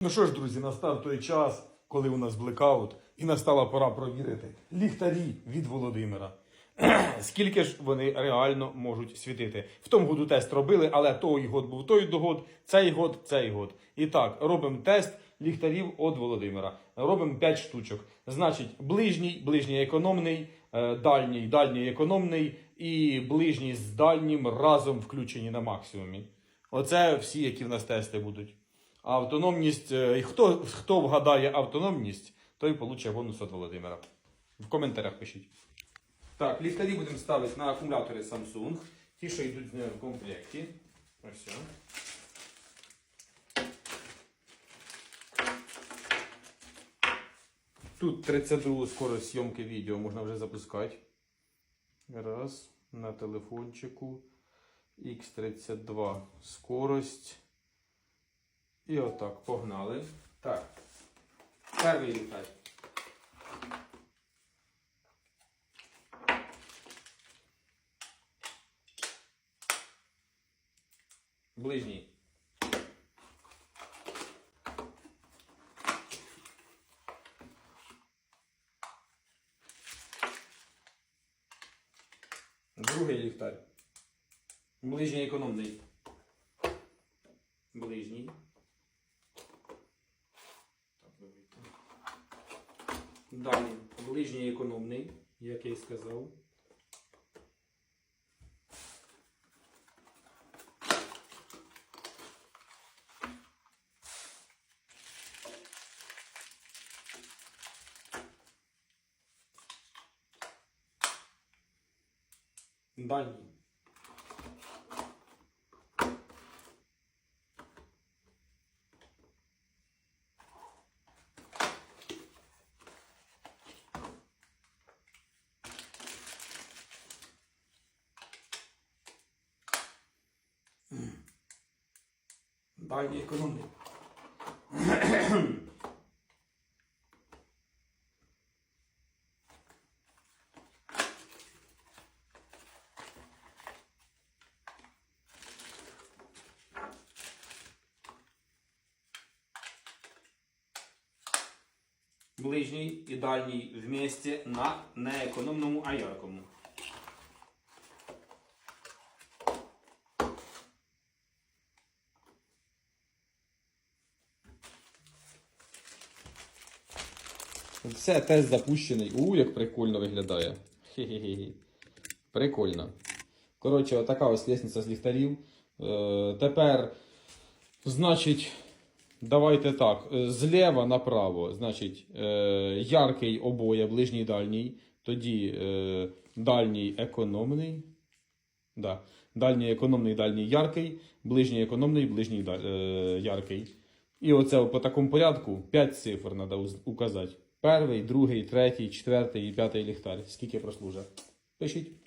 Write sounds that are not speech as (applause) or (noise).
Ну що ж, друзі, настав той час, коли у нас блекаут, і настала пора провірити ліхтарі від Володимира. (clears throat) Скільки ж вони реально можуть світити? В тому году тест робили, але той год був той год, цей год, цей год. І так, робимо тест ліхтарів від Володимира. Робимо 5 штучок. Значить, ближній, ближній економний, е, дальній, дальній економний і ближній з дальнім разом включені на максимумі. Оце всі, які в нас тести будуть. А автономність, е, хто, хто вгадає автономність, той получить бонус від Володимира. В коментарях пишіть. Так, ліхтарі будемо ставити на акумулятори Samsung. Ті, що йдуть в комплекті. Ось. Тут 32 скорость зйомки відео можна вже запускати. Раз. На телефончику. X32 скорость. І отак, погнали. Так. Перший ліхтар. Ближній. Другий ліхтар. Ближній економний. Ближній. Так, давайте. Далі. Ближній економний, як я і сказав. Дальній. Дальній економний. Ближній і дальній вместе на неекономному, а Все, тест запущений. У, як прикольно виглядає. Прикольно. Коротше, отака ось лісниця з ліхтарів. Е, тепер, значить, давайте так. е, Зліва направо, значить, е, яркий обоє, ближній дальній. Тоді дальній економний. Да. Дальній економний, дальній яркий, ближній економний, ближній яркий. І оце по такому порядку 5 цифр треба указати. Перший, другий, третій, четвертий і п'ятий ліхтар. Скільки прослужив? Пишіть.